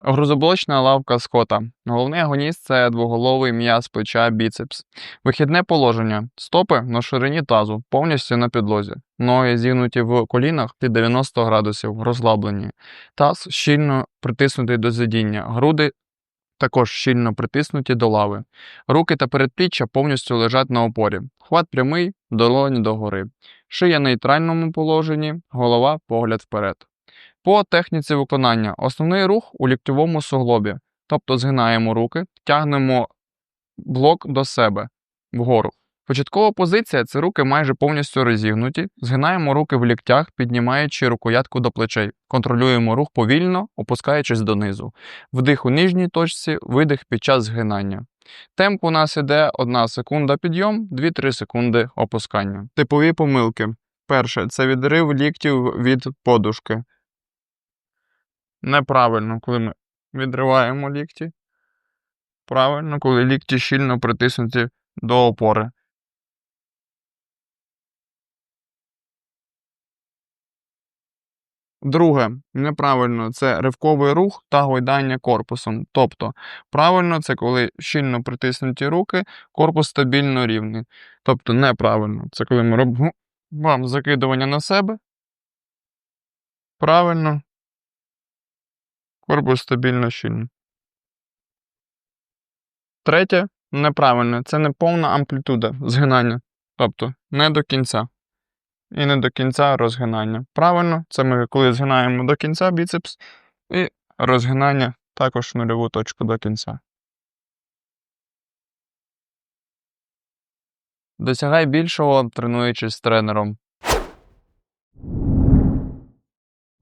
Грузоблочна лавка Скота. Головний агоніст це двоголовий м'яз плеча біцепс. Вихідне положення. Стопи на ширині тазу, повністю на підлозі. Ноги зігнуті в колінах під 90 градусів, розслаблені. Таз щільно притиснутий до сидіння. Груди також щільно притиснуті до лави. Руки та передпліччя повністю лежать на опорі. Хват прямий, долоні догори. Шия нейтральному положенні, голова погляд вперед. По техніці виконання основний рух у ліктьовому суглобі, тобто згинаємо руки, тягнемо блок до себе вгору. Початкова позиція це руки майже повністю розігнуті, згинаємо руки в ліктях, піднімаючи рукоятку до плечей. Контролюємо рух повільно, опускаючись донизу. Вдих у нижній точці, видих під час згинання. Темп у нас іде 1 секунда підйом, 2-3 секунди опускання. Типові помилки. Перше це відрив ліктів від подушки. Неправильно, коли ми відриваємо лікті. Правильно, коли лікті щільно притиснуті до опори. Друге, неправильно це ривковий рух та гойдання корпусом. Тобто, правильно це коли щільно притиснуті руки, корпус стабільно рівний. Тобто, неправильно це коли ми робимо вам закидування на себе. Правильно. Корпус стабільно щільний. Третє, неправильно, це не повна амплітуда згинання. Тобто не до кінця. І не до кінця розгинання. Правильно, це ми коли згинаємо до кінця біцепс і розгинання також в нульову точку до кінця. Досягай більшого, тренуючись з тренером.